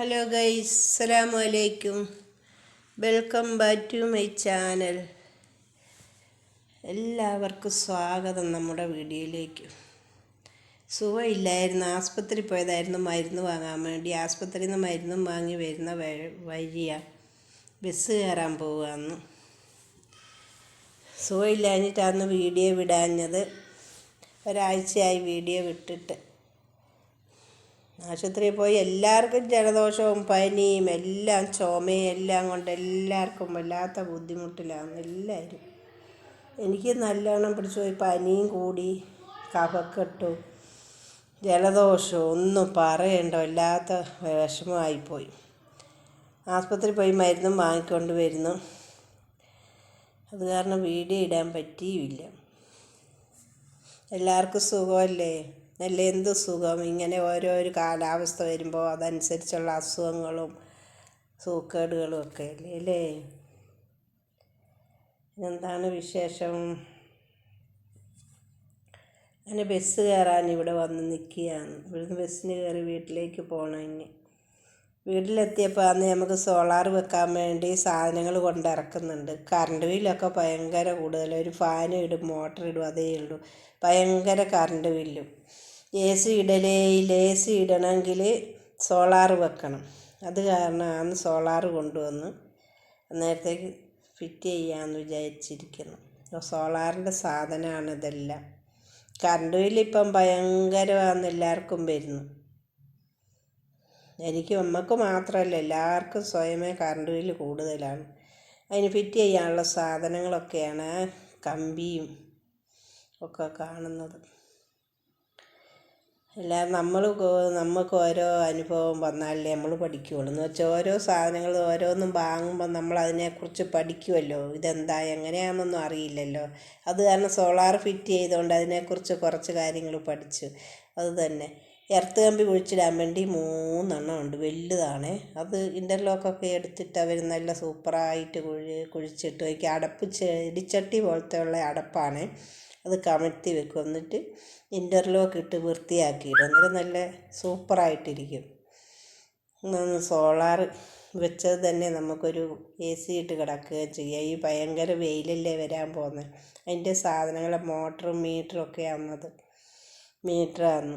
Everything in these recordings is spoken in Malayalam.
ഹലോ ഗൈസ് സലാം അലൈക്കും welcome back to my channel എല്ലാവർക്കും സ്വാഗതം നമ്മുടെ വീഡിയോയിലേക്ക്. സുഖമില്ലായിരുന്നു. ആസ്പത്രി പോയതായിരുന്നു. മരുന്ന് വാങ്ങാൻ വേണ്ടി ആസ്പത്രിയിൽ നിന്ന് മരുന്നും വാങ്ങി വരുന്ന വഴിയാണ് ബസ് കയറാൻ പോവുകയെന്ന് സുഖമില്ലാഞ്ഞിട്ടാണ് വീഡിയോ വിടാഞ്ഞത്. ഒരാഴ്ചയായി വീഡിയോ വിട്ടിട്ട്. ആശുപത്രിയിൽ പോയി എല്ലാവർക്കും ജലദോഷവും പനിയും എല്ലാം ചുമയും എല്ലാം കൊണ്ട് എല്ലാവർക്കും വല്ലാത്ത ബുദ്ധിമുട്ടിലാണ് എല്ലാവരും. എനിക്ക് നല്ലോണം പിടിച്ചു പോയി പനിയും കൂടി കഫക്കെട്ടും ജലദോഷവും ഒന്നും പറയണ്ട വല്ലാത്ത വിഷമമായിപ്പോയി. ആസ്പത്രി പോയി മരുന്നും വാങ്ങിക്കൊണ്ട് വരുന്നു. അത് കാരണം വീഡിയോ ഇടാൻ പറ്റിയില്ല. എല്ലാവർക്കും സുഖമല്ലേ? നല്ല എന്ത് സുഖം? ഇങ്ങനെ ഓരോ ഒരു കാലാവസ്ഥ വരുമ്പോൾ അതനുസരിച്ചുള്ള അസുഖങ്ങളും സൂക്കേടുകളും ഒക്കെ അല്ലേ? അല്ലേ? എന്താണ് വിശേഷം? അങ്ങനെ ബസ് കയറാൻ ഇവിടെ വന്ന് നിൽക്കുകയാണ്. ഇവിടുന്ന് ബസ്സിന് കയറി വീട്ടിലേക്ക് പോകണം ഇനി. വീട്ടിലെത്തിയപ്പോൾ അന്ന് നമുക്ക് സോളാർ വെക്കാൻ വേണ്ടി സാധനങ്ങൾ കൊണ്ടിറക്കുന്നുണ്ട്. കറണ്ട് ബില്ലൊക്കെ ഭയങ്കര കൂടുതൽ. ഒരു ഫാൻ ഇടും മോട്ടർ ഇടും അതേ ഉള്ളൂ. ഭയങ്കര കറണ്ട് ബില്ലും. എ സി ഇടലേയിൽ എ സി ഇടണമെങ്കിൽ സോളാർ വെക്കണം. അത് കാരണമാണ് സോളാർ കൊണ്ടുവന്ന് നേരത്തേക്ക് ഫിറ്റ് ചെയ്യാമെന്ന് വിചാരിച്ചിരിക്കുന്നു. സോളാറിന്റെ സാധനമാണ് ഇതെല്ലാം. കറണ്ട് ബില്ലിപ്പം ഭയങ്കരമാണെന്ന് എല്ലാവർക്കും വരുന്നു. എനിക്ക് നമുക്ക് മാത്രമല്ല എല്ലാവർക്കും സ്വയമേ കറണ്ട് ബില്ല് കൂടുതലാണ്. അതിന് ഫിറ്റ് ചെയ്യാനുള്ള സാധനങ്ങളൊക്കെയാണ് കമ്പിയും ഒക്കെ കാണുന്നത്. അല്ല നമ്മൾ നമുക്ക് ഓരോ അനുഭവം വന്നാലല്ലേ നമ്മൾ പഠിക്കുകയുള്ളൂ എന്ന് വെച്ചാൽ ഓരോ സാധനങ്ങൾ ഓരോന്നും വാങ്ങുമ്പോൾ നമ്മൾ അതിനെക്കുറിച്ച് പഠിക്കുമല്ലോ ഇതെന്താ എങ്ങനെയാണെന്നൊന്നും അറിയില്ലല്ലോ. അത് കാരണം സോളാർ ഫിറ്റ് ചെയ്തുകൊണ്ട് അതിനെക്കുറിച്ച് കുറച്ച് കാര്യങ്ങൾ പഠിച്ചു. അത് തന്നെ. എർത്ത് കമ്പി കുഴിച്ചിടാൻ വേണ്ടി മൂന്നെണ്ണം ഉണ്ട്. വലുതാണ്. അത് ഇന്റർലോക്കൊക്കെ എടുത്തിട്ട് അവർ നല്ല സൂപ്പറായിട്ട് കുഴി കുഴിച്ചിട്ട് വയ്ക്കുക അടപ്പ് ചെടിച്ചട്ടി പോലത്തെ ഉള്ള അടപ്പാണ്. അത് കമഴ്ത്തി വെക്കും. എന്നിട്ട് ഇന്റർലോക്ക് ഇട്ട് വൃത്തിയാക്കിയിടും. അന്നേരം നല്ല സൂപ്പറായിട്ടിരിക്കും. സോളാർ വെച്ചത് തന്നെ നമുക്കൊരു എ സി ഇട്ട് കിടക്കുകയും ചെയ്യാം. ഈ ഭയങ്കര വെയിലല്ലേ വരാൻ പോകുന്നത്. അതിന്റെ സാധനങ്ങളെ മോട്ടറും മീറ്ററും ഒക്കെ ആവുന്നത് മീറ്ററാണ്.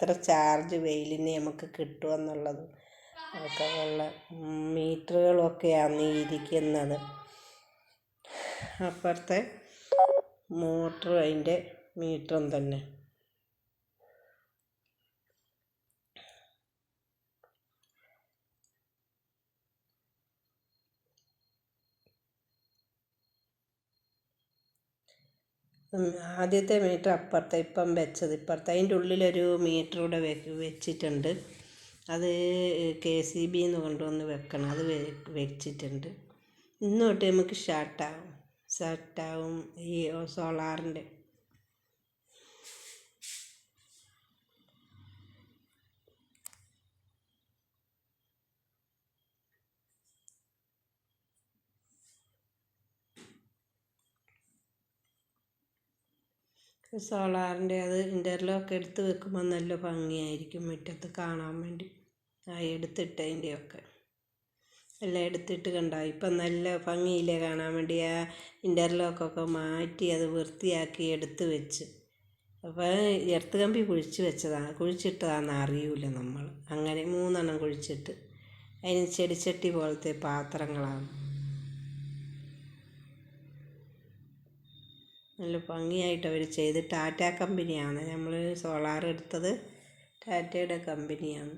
ഇത്ര ചാർജ് വെയിലിന് നമുക്ക് കിട്ടുമെന്നുള്ളത് ഒക്കെ ഉള്ള മീറ്ററുകളൊക്കെയാണ് ഇരിക്കുന്നത്. അപ്പുറത്തെ മോട്ടറും അതിന്റെ മീറ്ററും തന്നെ. ആദ്യത്തെ മീറ്റർ അപ്പുറത്തെ ഇപ്പം വെച്ചത്. ഇപ്പുറത്തെ അതിന്റെ ഉള്ളിലൊരു മീറ്റർ കൂടെ വെച്ചിട്ടുണ്ട്. അത് കെ സി ബി എന്ന് കൊണ്ടുവന്ന് വെക്കണം. അത് വെച്ചിട്ടുണ്ട്. ഇന്ന് തൊട്ട് നമുക്ക് സ്റ്റാർട്ടാവും സ്റ്റാർട്ടാവും ഈ സോളാറിന്റെ സോളാറിന്റെ അത് ഇന്റർലോക്ക് എടുത്ത് വെക്കുമ്പോൾ നല്ല ഭംഗിയായിരിക്കും മുറ്റത്ത് കാണാൻ വേണ്ടി. ആ എടുത്തിട്ടതിന്റെയൊക്കെ. എല്ലാം എടുത്തിട്ട് കണ്ടോ? ഇപ്പം നല്ല ഭംഗിയില്ലേ കാണാൻ വേണ്ടി. ആ ഇന്റർലോക്കൊക്കെ മാറ്റി അത് വൃത്തിയാക്കി എടുത്ത് വെച്ച്. അപ്പോൾ എർത്ത് കമ്പി കുഴിച്ച് വെച്ചതാണ് കുഴിച്ചിട്ടതാണെന്ന് അറിയൂല നമ്മൾ. അങ്ങനെ മൂന്നെണ്ണം കുഴിച്ചിട്ട്. അതിന് ചെടിച്ചട്ടി പോലത്തെ പാത്രങ്ങളാണ്. നല്ല ഭംഗിയായിട്ട് അവർ ചെയ്ത്. ടാറ്റ കമ്പനിയാണ്. നമ്മൾ സോളാർ എടുത്തത് ടാറ്റയുടെ കമ്പനിയാണ്.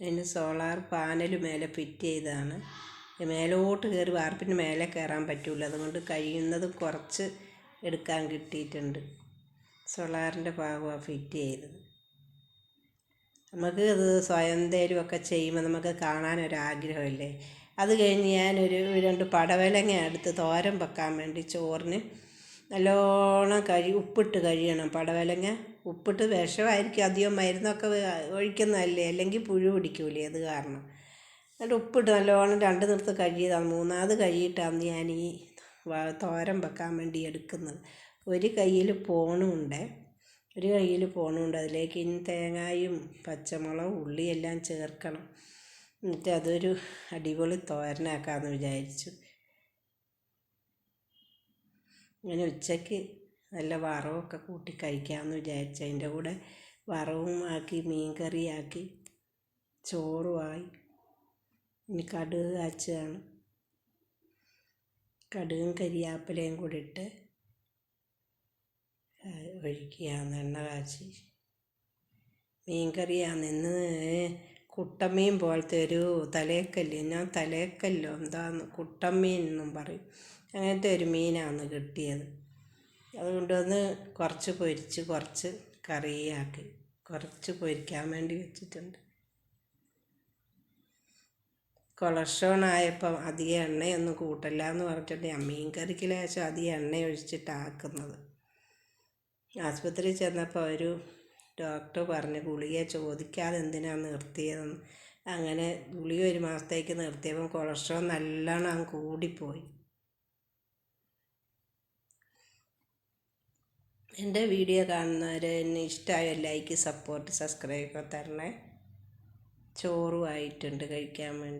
അതിന് സോളാർ പാനൽ മേലെ ഫിറ്റ് ചെയ്തതാണ്. മേലോട്ട് കയറി വാർപ്പിന് മേലെ കയറാൻ പറ്റില്ല അതുകൊണ്ട് കഴിയുന്നത് കുറച്ച് എടുക്കാൻ കിട്ടിയിട്ടുണ്ട്. സോളാറിന്റെ ഭാഗമാണ് ഫിറ്റ് ചെയ്തത്. നമുക്ക് അത് സ്വയം തേരുമൊക്കെ ചെയ്യുമ്പോൾ നമുക്ക് കാണാനൊരാഗ്രഹമല്ലേ? അത് കഴിഞ്ഞ് ഞാനൊരു രണ്ട് പടവലങ്ങ എടുത്ത് തോരൻ വെക്കാൻ വേണ്ടി ചോറിന് നല്ലോണം കഴി ഉപ്പിട്ട് കഴിയണം പടവലങ്ങ ഉപ്പിട്ട് വിഷമായിരിക്കും. അധികം മരുന്നൊക്കെ ഒഴിക്കുന്നതല്ലേ? അല്ലെങ്കിൽ പുഴു പിടിക്കൂലേ? അത് കാരണം. എന്നിട്ട് ഉപ്പിട്ട് നല്ലോണം രണ്ട് നിർത്ത് കഴിയതാണ് മൂന്നാമത് കഴിയിട്ടാണ് ഞാൻ ഈ തോരൻ വെക്കാൻ വേണ്ടി എടുക്കുന്നത്. ഒരു കയ്യിൽ പോണുണ്ട്. ഒരു കയ്യിൽ പോണുണ്ട്. അതിലേക്ക് ഇനി തേങ്ങായും പച്ചമുളകും ഉള്ളിയെല്ലാം ചേർക്കണം. എന്നിട്ട് അതൊരു അടിപൊളി തോരനാക്കാമെന്ന് വിചാരിച്ചു. അങ്ങനെ ഉച്ചയ്ക്ക് നല്ല വറവൊക്കെ കൂട്ടി കഴിക്കാമെന്ന് വിചാരിച്ചു. അതിന്റെ കൂടെ വറവും ആക്കി മീൻകറിയാക്കി ചോറുമായി. ഇനി കടുക് കാച്ചതാണ് കടുകും കരിയാപ്പിലയും കൂടി ഇട്ട് ഒഴിക്കുകയാണ് എണ്ണ കാച്ചി. മീൻകറിയാണ് ഇന്ന് കുട്ടമീൻ പോലത്തെ ഒരു തലേക്കല്ല് ഞാൻ തലേക്കല്ലോ എന്താന്ന് കുട്ടമ്മീൻ എന്നും പറയും. അങ്ങനത്തെ ഒരു മീനാണ് കിട്ടിയത്. അതുകൊണ്ടൊന്ന് കുറച്ച് പൊരിച്ച് കുറച്ച് കറിയാക്കി. കുറച്ച് പൊരിക്കാൻ വേണ്ടി വെച്ചിട്ടുണ്ട്. കൊളസ്ട്രോൾ ആയപ്പം അധികം എണ്ണയൊന്നും കൂട്ടല്ല എന്ന് പറഞ്ഞിട്ട് ഞാൻ മീൻ കറിക്ക് ലേശം അധികം എണ്ണ ഒഴിച്ചിട്ടാക്കുന്നത് ആശുപത്രിയിൽ ചെന്നപ്പോൾ ഒരു ഡോക്ടർ പറഞ്ഞു ഗുളിക ചോദിക്കാതെ എന്തിനാണ് നിർത്തിയതെന്ന്? അങ്ങനെ ഗുളിക ഒരു മാസത്തേക്ക് നിർത്തിയപ്പം കൊളസ്ട്രോൾ നല്ലോണം കൂടിപ്പോയി. എന്റെ വീഡിയോ കാണുന്നവർ എന്നെ ഇഷ്ടമായ ലൈക്ക് സപ്പോർട്ട് സബ്സ്ക്രൈബ് തരണേ. ചോറുമായിട്ടുണ്ട് കഴിക്കാൻ വേണ്ടി.